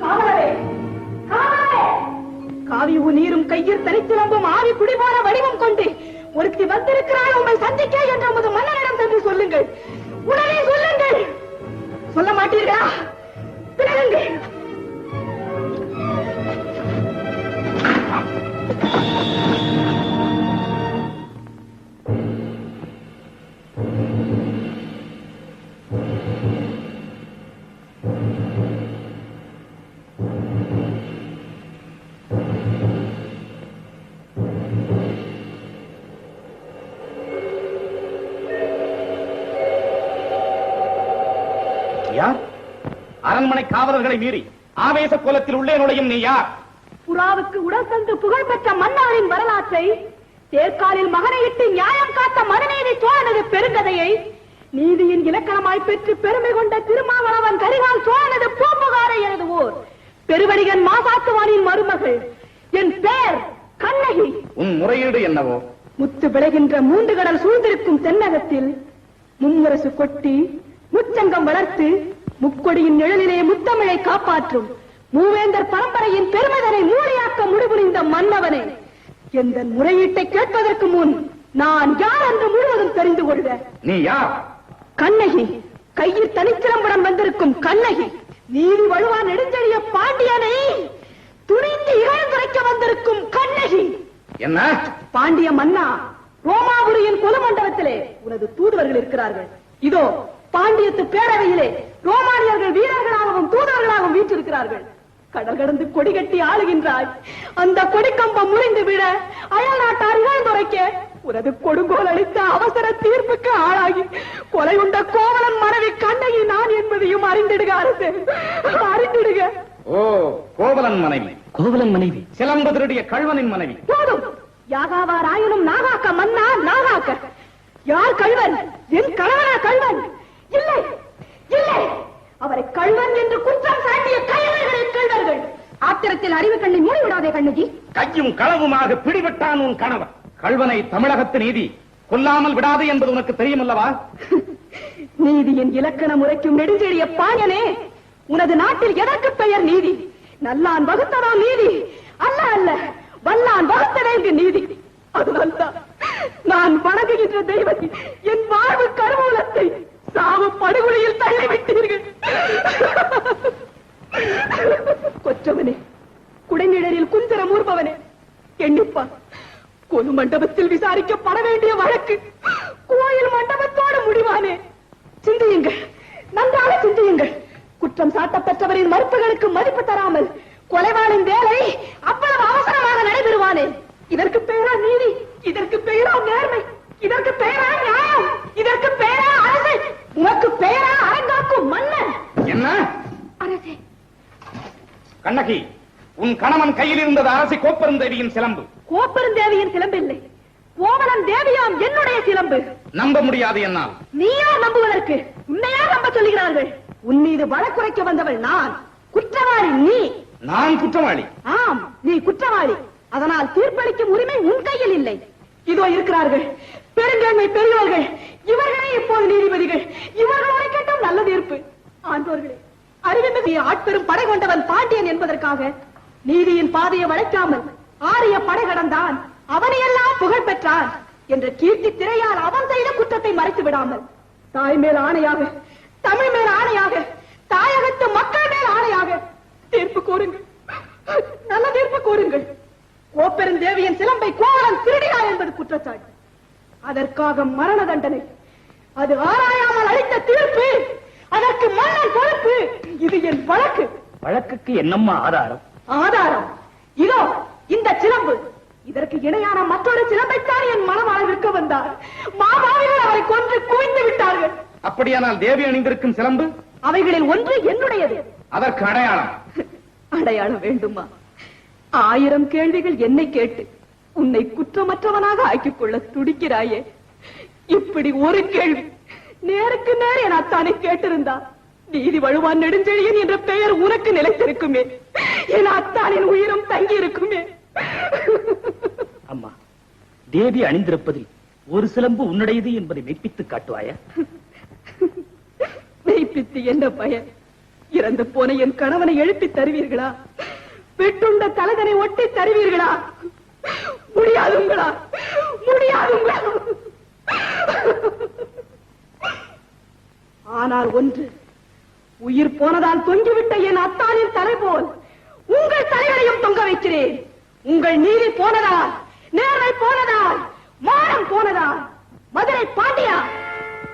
காவலரே காவலரே! காவியு நீரும் கையில் தனித்திலம்பும் ஆவி குடிபோன வடிவம் கொண்டு ஒருத்தி வந்திருக்கிறாள் உம்மை சந்திக்க என்று உமது மன்னனிடம் சென்று சொல்லுங்கள். உடனே சொல்லுங்கள். சொல்ல மாட்டீர்களா? பிறகுங்கள். யார்? அரண்மனை காவலர்களை மீறி ஆவேச கோலத்தில் உள்ளே நுழையும் நீ யார்? புறாவுக்கு உடல் தந்து புகழ் பெற்ற மன்னவரின் வரலாற்றை தேர்காலில் மகனையிட்டு நியாயம் காத்த மனுநீதி சோழனது பெருங்கதையை நீதியின் இலக்கணமாய் பெற்று பெருமை கொண்ட திருமாவளவன் கரிகால் சோழனது பூம்புகாரை எழுதுவோர். பெருவடிகன் மாசாத்துவானின் மருமகள். என் பேர் கண்ணகி. உன் முறையீடு என்னவோ? முத்து விளைகின்ற மூன்று கடல் சூழ்ந்திருக்கும் தென்னகத்தில் மும்முரசு கொட்டி முச்சங்கம் வளர்த்து முக்கொடியின் நிழலிலே முத்தமிழை காப்பாற்றும் மூவேந்தர் பரம்பரையின் பெருமதனை மூடியாக்க முடிபுரிந்த மன்னவனே. எந்த முறையீட்டை கேட்பதற்கு முன் நான் யார் என்று முழுவதும் தெரிந்து கொள்க. நீ யார்? கண்ணகி கையில் தனிச்சிலம்புடன் வந்திருக்கும் கண்ணகி நீதி வலுவா நெடுஞ்செழிய பாண்டியனை துணிந்து இகழ்ந்துரைக்க வந்திருக்கும் கண்ணகி. என்ன? பாண்டிய மன்னா ரோமாபுரியின் பொது மண்டபத்திலே உனது தூதுவர்கள் இருக்கிறார்கள். இதோ பாண்டியத்து பேரவையிலே ரோமானியர்கள் வீரர்களாகவும் தூதுவர்களாகவும் வீற்றிருக்கிறார்கள். கடல் கடந்து கொடி கட்டி ஆளுகின்றாய். அந்த கொடிக்கம்பம் முறிந்து விட அயல் நாட்டார் இழந்துரைக்க உனது கொடுங்கோல் அளித்த அவசர தீர்ப்புக்கு ஆளாகி கொலை உண்ட கோவலன் மனைவி கண்ணகி நான் என்பதையும் அறிந்திடுக அரசு. அறிந்திடுக. ஓ கோவலன் மனைவி. கோவலன் மனைவி. சிலம்பு திருடிய கழ்வனின் மனைவி. போதும். யாகாவார் ஆயினும் நாகாக்க மன்னா நாகாக்க. யார் கள்வன்? என் கணவனா கள்வன்? இல்லை இல்லை. அவரை கள்வன் என்று குற்றம் சாட்டிய கைவர்களை கள்வர்கள். ஆத்திரத்தில் அறிவு கண்ணை மூடிவிடாதே கண்ணகி. கையும் களவுமாக பிடிபட்டான் உன் கணவன். கல்வனை தமிழகத்து நீதி. கொல்லாமல் விடாது என்பது உனக்கு தெரியுமல்லவா? நீதியின் இலக்கண முறைக்கும் நெடுஞ்செழிய பாயனே உனது நாட்டில் எதற்கு பெயர் நீதி? நல்லான் வகுத்ததோ நீதி? அல்ல அல்ல வல்லான் வகுத்ததே இங்கு நீதி அதனால்தான் நான் வணங்குகின்ற தெய்வத்தை என் வாழ்வு கருவூலத்தை சாவு படுகொலையில் தள்ளிவிட்டீர்கள். கொற்றவனே குடைநிழலில் குஞ்சரம் ஊர்பவனே எண்ணிப்பா கொலு மண்டபத்தில் விசாரிக்கப்பட வேண்டிய வழக்கு கோயில் மண்டபத்தோடு முடிவானே சிந்தியுங்கள் நன்றாக சிந்தியுங்கள் குற்றம் சாட்டப்பெற்றவரின் மறுப்புகளுக்கு மதிப்பு தராமல் கொலைவாளின் வேலை அவ்வளவு அவசரமாக நடைபெறுவானே. இதற்கு பெயரா நீதி இதற்கு பெயரா நேர்மை இதற்கு பெயரா நியாயம் இதற்கு பெயரா அரசு உனக்கு பெயரா அரங்காக்கும் மன்னன். என்ன? அரசே. கண்ணகி உன் கணவன் கையில் இருந்தது அரசி கோப்பெருந்தேவியின் சிலம்பு. கோப்பெருந்தேவியின் சிலம்பில்லை. கோவலன் தேவியாம் என்னுடைய சிலம்பு. நம்ப முடியாது என்னால். நீயா நம்புவதற்கு உன்னையா நம்ப சொல்லுகிறார்கள். உன் மீது வழக்குரைக்க வந்தவள் நான். குற்றவாளி நீ. நான் குற்றவாளி. ஆம் நீ குற்றவாளி. அதனால் தீர்ப்பளிக்கும் உரிமை உன் கையில் இல்லை. இதோ இருக்கிறார்கள். பெருங்கண்மை பெரியவர்கள். இவர்களே இப்போது நீதிபதிகள். இவர்களோட கேட்டும் நல்ல தீர்ப்பு. ஆண்டோர்களே அறிவுமிகு ஆட்பெரும் படை கொண்டவன் பாண்டியன் என்பதற்காக நீதியின் பாதையை வளைக்காமல் ஆரிய படை கடந்தான். அவனையெல்லாம் புகழ் பெற்றான். என்ற கீர்த்தி திரையால் அவன் செய்த குற்றத்தை மறைத்து விடாமல் தாய் மேல் ஆணையாக தமிழ் மேல் ஆணையாக தாயகத்து மக்கள் மேல் ஆணையாக. தீர்ப்பு கூறுங்கள். நல்ல தீர்ப்பு கூறுங்கள். கோப்பெருந்தேவியின் சிலம்பை கோவலன் திருடினார் என்பது குற்றச்சாட்டு. அதற்காக மரண தண்டனை. அது ஆராயாமல் அளித்த தீர்ப்பு. அதற்கு மன்னன் பொறுப்பு இது என் வழக்கு. வழக்குக்கு என்னம்மா ஆதாரம்? ஆதாரம். இதோ இந்த சிலம்பு. இதற்கு இணையான மற்றொரு சிலம்பைத்தான் என் மனமால் விற்க வந்தார். மாமாவிகள் அவரை கொன்று குவிந்து விட்டார்கள். அப்படியானால் தேவி அணிந்திருக்கும் சிலம்பு? அவைகளில் ஒன்று என்னுடையது. அதற்கு அடையாளம். அடையாளம் வேண்டுமா? ஆயிரம் கேள்விகள் என்னை கேட்டு உன்னை குற்றமற்றவனாக ஆக்கிக் கொள்ள துடிக்கிறாயே. இப்படி ஒரு கேள்வி நேருக்கு நேர் என் அத்தானை கேட்டிருந்தா. நீதி வழுவான் நெடுஞ்செழியன் என்ற பெயர் உனக்கு நிலைத்திருக்குமே. என் அத்தானின் உயிரும் தங்கி இருக்குமே அம்மா தேவி அணிந்திருப்பதில் ஒரு சிலம்பு உன்னுடையது என்பதை மெய்ப்பித்து காட்டுவாயா? உயிர்ப்பித்து என்ன பயன். இறந்து போன என் கணவனை எழுப்பி தருவீர்களா? வெட்டுண்ட தலைதனை ஒட்டி தருவீர்களா? முடியாதுங்களா? முடியாதுங்களா? ஆனால் ஒன்று உயிர் போனதால் தொங்கிவிட்ட என் அத்தானின் தலை போல் உங்கள் தலைகளையும் தொங்க வைக்கிறேன். உங்கள் நீதி போனதால் நேர்மை போனதால் மானம் போனதால் மதுரை பாண்டியா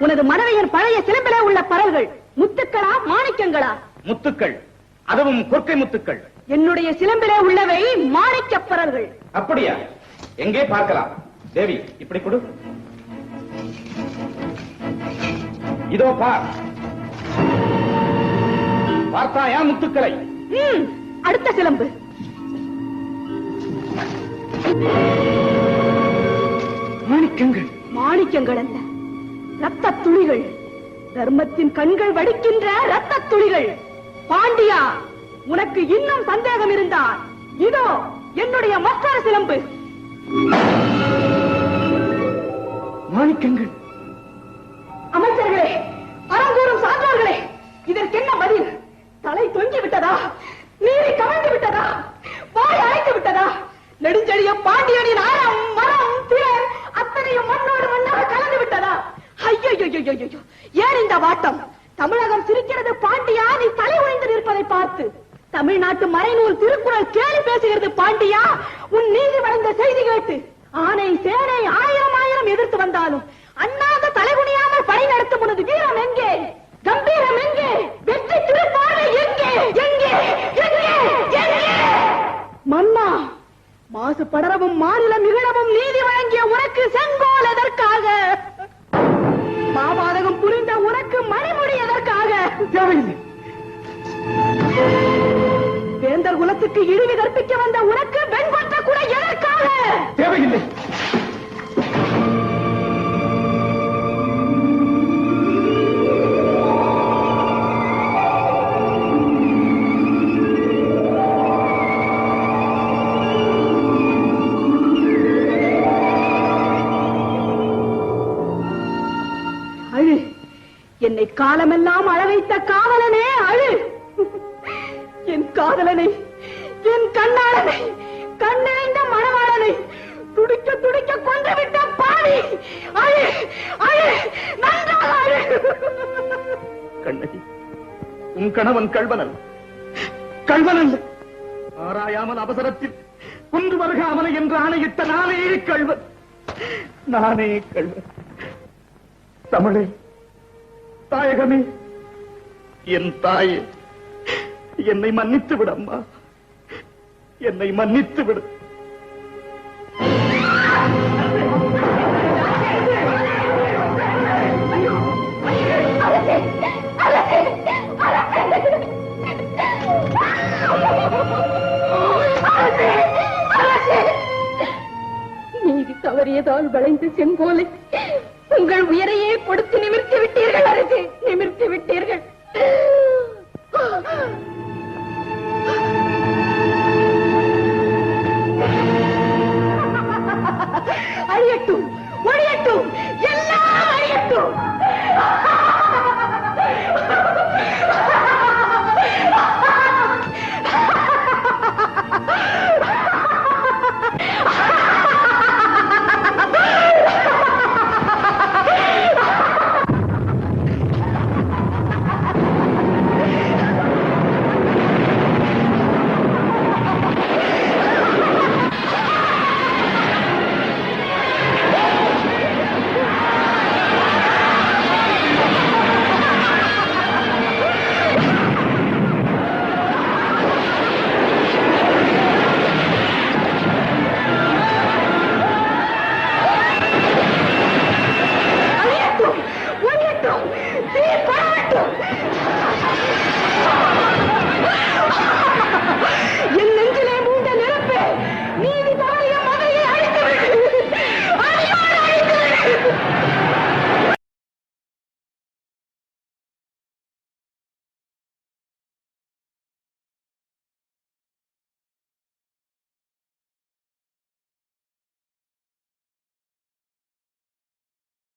உனது மனைவியின் பழைய சிலம்பிலே உள்ள பரல்கள். முத்துக்களா மாணிக்கங்களா? முத்துக்கள். அதுவும் கொற்கை முத்துக்கள். என்னுடைய சிலம்பிலே உள்ளவை பரல்கள் அப்படியா? எங்கே பார்க்கலாம்? தேவி இப்படி கொடு. இதோ பார். பார்த்தாயா முத்துக்களை? அடுத்த சிலம்பு. மாணிக்கங்கள். மாணிக்கங்கள் அல்ல ரத்த துளிகள் தர்மத்தின் கண்கள் வடிக்கின்ற ரத்த துளிகள். பாண்டியா உனக்கு இன்னும் சந்தேகம் இருந்தால் இதோ என்னுடைய மற்றொரு சிலம்பு. மாணிக்கங்கள் இந்த வாட்டம். தமிழகம் சிரிக்கிறது பாண்டியா நீ தலை உடைந்து நிற்பதை பார்த்து. தமிழ்நாட்டு மறைநூல் திருக்குறள் கேள்வி பேசுகிறது பாண்டியா உன் நீதி வழங்க செய்தி கேட்டு. ஆனை சேனை ஆயிரம் ஆயிரம் எதிர்த்து வந்தாலும் அண்ணாத தலைகுனியாமல் படை நடத்தும் உனது வீரம் எங்கே? கம்பீரம் எங்கே? வெற்றி திருப்பார்வை எங்கே? எங்கே? எங்கே? எங்கே? மன்னா மாசு படரவும் மாநிலம் இகழவும் நீதி வழங்கிய உனக்கு செங்கோல் எதற்காக? மாபாதகம் புரிந்த உனக்கு மணிமுடி எதற்காக? தேவையில்லை. வேந்தர் குலத்துக்கு இழிவு கற்பிக்க வந்த உனக்கு வெண்கொற்ற கூட என்னை காலமெல்லாம் அழ வைத்த காவலனே அழு. என் காதலனை என் கண்ணாளனை கண்ணிறைந்த மணவாளனை துடிக்க துடிக்க கொன்று விட்ட பாவி அழு அழு நன்றாக அழு. கண்ணகி உன் கணவன் கள்வனல் கள்வனல் ஆராயாமல் அவசரத்தில் கொன்று வருக அவனை என்று ஆணையிட்ட நானே கள்வன். நானே கள்வன். தமிழே தாயகமே என் தாயே என்னை மன்னித்து விட அம்மா என்னை மன்னித்து விடு நீதி தவறியதால் வளைந்த செங்கோலை உங்கள் உயிரையே கொடுத்து நிமிர்த்தி விட்டீர்கள் அரசு நிமிர்த்தி விட்டீர்கள். அழியட்டும் ஒழியட்டும்